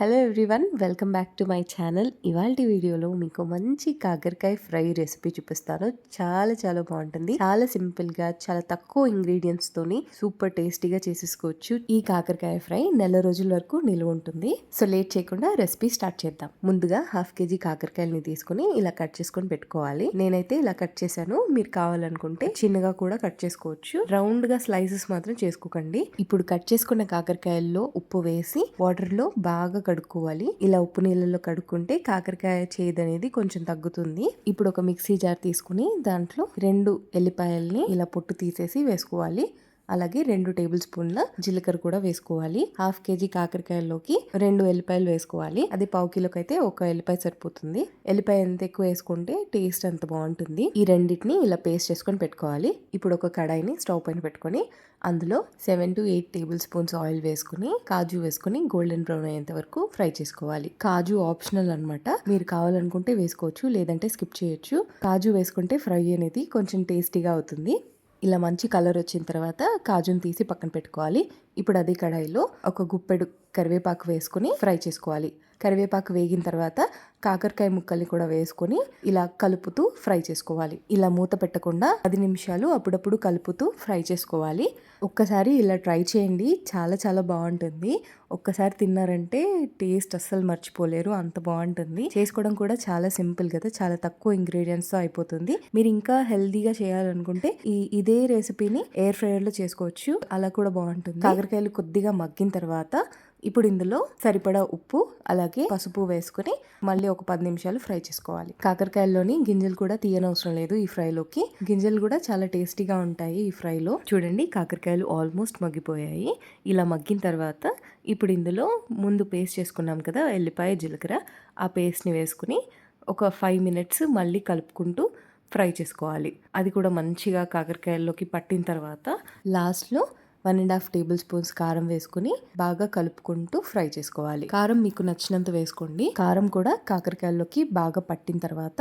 Hello everyone welcome back to my channel ఇవాళ వీడియోలో మీకు మంచి కాకరకాయ ఫ్రై రెసిపీ చూపిస్తాను. చాలా చాలా బాగుంటుంది. చాలా సింపుల్గా చాలా తక్కువ ఇంగ్రీడియంట్స్ తోని సూపర్ టేస్టీగా చేసేసుకోవచ్చు. ఈ కాకరకాయ ఫ్రై నెల రోజుల వరకు నిలువ ఉంటుంది. సో లేట్ చేయకుండా రెసిపీ స్టార్ట్ చేద్దాం. ముందుగా హాఫ్ కేజీ కాకరకాయలని తీసుకుని ఇలా కట్ చేసుకొని పెట్టుకోవాలి. నేనైతే ఇలా కట్ చేశాను. మీరు కావాలనుకుంటే చిన్నగా కూడా కట్ చేసుకోవచ్చు. రౌండ్గా స్లైసెస్ మాత్రం చేసుకోకండి. ఇప్పుడు కట్ చేసుకున్న కాకరకాయల్లో ఉప్పు వేసి వాటర్లో బాగా కడుక్కోవాలి. ఇలా ఉప్పు నీళ్ళలో కడుక్కుంటే కాకరకాయ చేదు అనేది కొంచెం తగ్గుతుంది. ఇప్పుడు ఒక మిక్సీ జార్ తీసుకుని దాంట్లో రెండు ఎల్లిపాయల్ని ఇలా పొట్టు తీసేసి వేసుకోవాలి. అలాగే రెండు టేబుల్ స్పూన్ల జీలకర్ర కూడా వేసుకోవాలి. హాఫ్ కేజీ కాకరకాయల్లోకి రెండు ఎల్లిపాయలు వేసుకోవాలి. అది పావు కిలోకి అయితే ఒక ఎల్లిపాయ సరిపోతుంది. ఎల్లిపాయ ఎంత ఎక్కువ వేసుకుంటే టేస్ట్ అంత బాగుంటుంది. ఈ రెండింటిని ఇలా పేస్ట్ చేసుకొని పెట్టుకోవాలి. ఇప్పుడు ఒక కడాయిని స్టవ్ పైన పెట్టుకొని అందులో seven to eight tablespoons oil వేసుకుని కాజు వేసుకుని గోల్డెన్ బ్రౌన్ అయ్యేంత వరకు ఫ్రై చేసుకోవాలి. కాజు ఆప్షనల్ అనమాట మీరు కావాలనుకుంటే వేసుకోవచ్చు లేదంటే స్కిప్ చేయొచ్చు. కాజు వేసుకుంటే ఫ్రై అనేది కొంచెం టేస్టీగా అవుతుంది. ఇలా మంచి కలర్ వచ్చిన తర్వాత కాజుని తీసి పక్కన పెట్టుకోవాలి. ఇప్పుడు అదే కడాయిలో ఒక గుప్పెడు కరివేపాకు వేసుకుని ఫ్రై చేసుకోవాలి. కరివేపాకు వేగిన తర్వాత కాకరకాయ ముక్కల్ని కూడా వేసుకొని ఇలా కలుపుతూ ఫ్రై చేసుకోవాలి. ఇలా మూత పెట్టకుండా పది నిమిషాలు అప్పుడప్పుడు కలుపుతూ ఫ్రై చేసుకోవాలి. ఒక్కసారి ఇలా ట్రై చేయండి. చాలా చాలా బాగుంటుంది. ఒక్కసారి తిన్నారంటే టేస్ట్ అస్సలు మర్చిపోలేరు. అంత బాగుంటుంది. చేసుకోవడం కూడా చాలా సింపుల్ కదా. చాలా తక్కువ ఇంగ్రీడియంట్స్తో అయిపోతుంది. మీరు ఇంకా హెల్దీగా చేయాలనుకుంటే ఈ ఇదే రెసిపీని ఎయిర్ ఫ్రైయర్లో చేసుకోవచ్చు. అలా కూడా బాగుంటుంది. కాకరకాయలు కొద్దిగా మగ్గిన తర్వాత ఇప్పుడు ఇందులో సరిపడా ఉప్పు అలాగే పసుపు వేసుకుని మళ్ళీ ఒక పది నిమిషాలు ఫ్రై చేసుకోవాలి. కాకరకాయల్లోని గింజలు కూడా తీయనవసరం లేదు ఈ ఫ్రైలోకి. గింజలు కూడా చాలా టేస్టీగా ఉంటాయి ఈ ఫ్రైలో. చూడండి కాకరకాయలు ఆల్మోస్ట్ మగ్గిపోయాయి. ఇలా మగ్గిన తర్వాత ఇప్పుడు ఇందులో ముందు పేస్ట్ చేసుకున్నాం కదా ఎల్లిపాయ జీలకర్ర. ఆ పేస్ట్ని వేసుకుని ఒక ఫైవ్ మినిట్స్ మళ్ళీ కలుపుకుంటూ ఫ్రై చేసుకోవాలి. అది కూడా మంచిగా కాకరకాయల్లోకి పట్టిన తర్వాత లాస్ట్లో one and half tablespoons కారం వేసుకుని బాగా కలుపుకుంటూ ఫ్రై చేసుకోవాలి. కారం మీకు నచ్చినంత వేసుకోండి. కారం కూడా కాకరకాయల్లోకి బాగా పట్టిన తర్వాత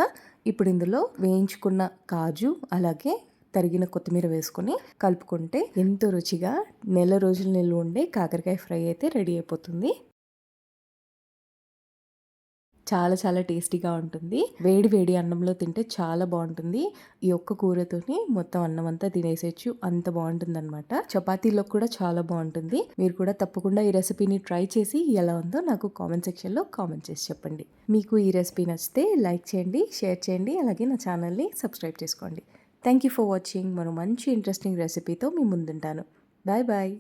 ఇప్పుడు ఇందులో వేయించుకున్న కాజు అలాగే తరిగిన కొత్తిమీర వేసుకుని కలుపుకుంటే ఎంతో రుచిగా నెల రోజుల నిల్వ ఉండే కాకరకాయ ఫ్రై అయితే రెడీ అయిపోతుంది. చాలా చాలా టేస్టీగా ఉంటుంది. వేడి వేడి అన్నంలో తింటే చాలా బాగుంటుంది. ఈ ఒక్క కూరతోని మొత్తం అన్నం అంతా తినేసేయచ్చు అంత బాగుంటుంది అనమాట చపాతీలో కూడా చాలా బాగుంటుంది. మీరు కూడా తప్పకుండా ఈ రెసిపీని ట్రై చేసి ఎలా ఉందో నాకు కామెంట్ సెక్షన్లో కామెంట్ చేసి చెప్పండి. మీకు ఈ రెసిపీ నచ్చితే లైక్ చేయండి షేర్ చేయండి అలాగే నా ఛానల్ని సబ్స్క్రైబ్ చేసుకోండి. Thank you for watching. మరో మంచి ఇంట్రెస్టింగ్ రెసిపీతో మీ ముందుంటాను. Bye bye.